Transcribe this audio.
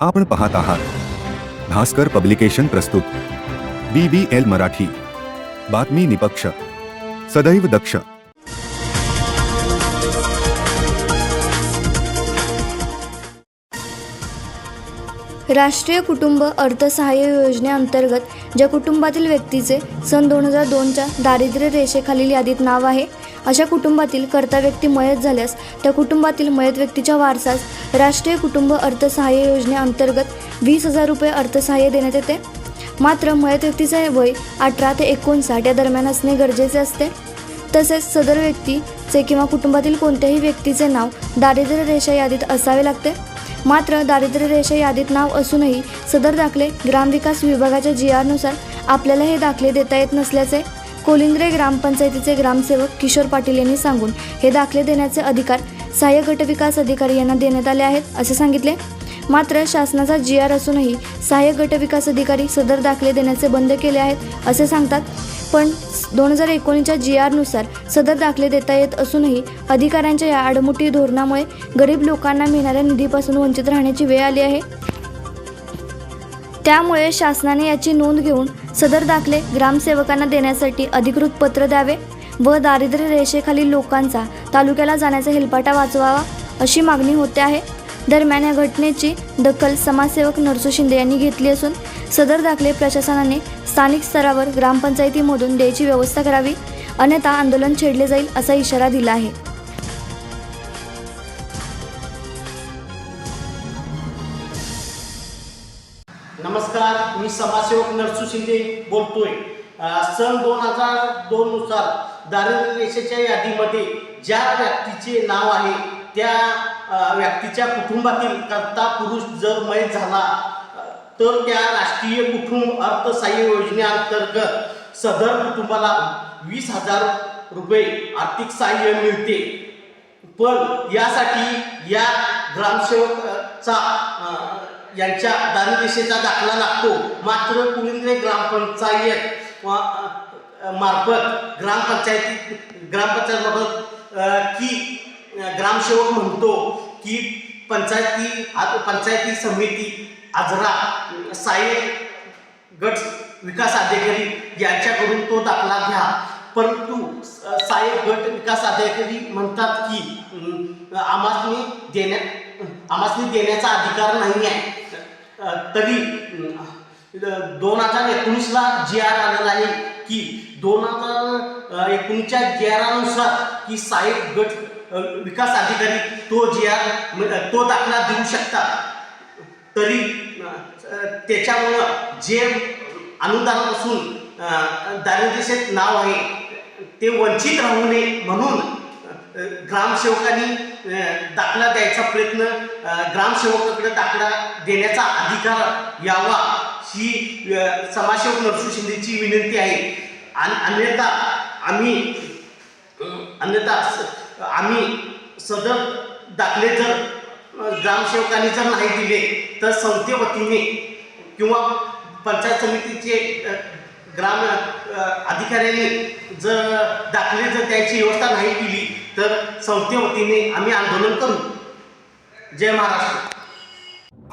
आपण पाहत आहात. भास्कर पब्लिकेशन प्रस्तुत. B B L Marathi. बातमी निपक्ष. सदैव दक्ष. राष्ट्रीय कुटुंब अर्थसहाय्य योजनेअंतर्गत ज्या कुटुंबातील व्यक्तीचे सन दोन हजार दोनच्या दारिद्र्य रेषेखालील यादीत नाव आहे अशा कुटुंबातील कर्ता व्यक्ती मयत झाल्यास त्या कुटुंबातील मयत व्यक्तीच्या वारसास राष्ट्रीय कुटुंब अर्थसहाय्य योजनेअंतर्गत वीस हजार रुपये अर्थसहाय्य देण्यात येते. मात्र मयत व्यक्तीचे वय अठरा ते एकोणसाठ या दरम्यान असणे गरजेचे असते. तसेच सदर व्यक्तीचे किंवा कुटुंबातील कोणत्याही व्यक्तीचे नाव दारिद्र्य रेषा यादीत असावे लागते. मात्र दारिद्र्य रेषा यादीत नाव असूनही सदर दाखले ग्रामविकास विभागाच्या जी आरनुसार आपल्याला हे दाखले देता येत नसल्याचे कोलिंद्रे ग्रामपंचायतीचे ग्रामसेवक किशोर पाटील यांनी सांगून हे दाखले देण्याचे अधिकार सहाय्यक गटविकास अधिकारी यांना देण्यात आले आहेत असे सांगितले. मात्र शासनाचा जी आर असूनही सहाय्यक गटविकास अधिकारी सदर दाखले देण्याचे बंद केले आहेत असे सांगतात. पण दोन हजार एकोणीसच्या जी आरनुसार सदर दाखले देता येत असूनही अधिकाऱ्यांच्या या आडमुठी धोरणामुळे गरीब लोकांना मिळणाऱ्या निधीपासून वंचित राहण्याची वेळ आली आहे. त्यामुळे शासनाने याची नोंद घेऊन सदर दाखले ग्रामसेवकांना देण्यासाठी अधिकृत पत्र द्यावे व दारिद्र्य रेषेखालील लोकांचा तालुक्याला जाण्याचा हेलपाटा वाचवावा अशी मागणी होते आहे. दरम्यान या घटनेची दखल समाजसेवक नरसू शिंदे यांनी घेतली असून सदर दाखले प्रशासनाने स्थानिक स्तरावर ग्रामपंचायतीमधून द्यायची व्यवस्था करावी अन्यथा आंदोलन छेडले जाईल असा इशारा दिला आहे. नमस्कार मी समाजसेवक नरसू शिंदे बोलतोय. सन दोन हजार दोन नुसार दारिद्र्य रेषेच्या यादीमध्ये ज्या व्यक्तीचे नाव आहे त्या व्यक्तीच्या कुटुंबातील कर्ता पुरुष जर मय झाला तर त्या राष्ट्रीय कुटुंब अर्थसहाय्य योजनेअंतर्गत सदर कुटुंबाला वीस हजार रुपये आर्थिक सहाय्य मिळते. पण यासाठी या ग्रामसेवकचा यांच्या दानदिशेचा दाखला लागतो. मात्र कुलिंद्रे ग्रामपंचायत मार्फत ग्रामपंचायती ग्रामपंचायत मार्फत की ग्रामसेवक म्हणतो की पंचायती पंचायती समिती आजरा साहेब गट विकास अधिकारी यांच्याकडून तो दाखला घ्या. परंतु साहेब गट विकास अधिकारी म्हणतात की आमासनी देण्या आमासनी देण्याचा अधिकार नाही आहे तरी दोन हजार एकोणीसला जी आर आलेला आहे की दोन हजार एकोणीसच्या जी आरानुसार की साहेब गट विकास अधिकारी तो जी आर तो दाखला देऊ शकतात तरी त्याच्यामुळं जे अनुदानापासून दारिद्र्यशेत नाव आहे ते वंचित राहू नये म्हणून ग्रामसेवकांनी दाखला द्यायचा प्रयत्न ग्रामसेवकाकडे दाखला देण्याचा अधिकार यावा ही समाजसेवक नरसू शिंदेची विनंती आहे. आणि अन्यथा आम्ही अन्यथा स- आम्ही सदर दाखले जर ग्रामसेवकांनी जर नाही दिले तर संस्थे वतीने किंवा पंचायत समितीचे ग्राम अधिकाऱ्यांनी जर दाखले जर त्यांची व्यवस्था नाही केली तर संस्थे वतीने आम्ही आंदोलन करू. जय महाराष्ट्र.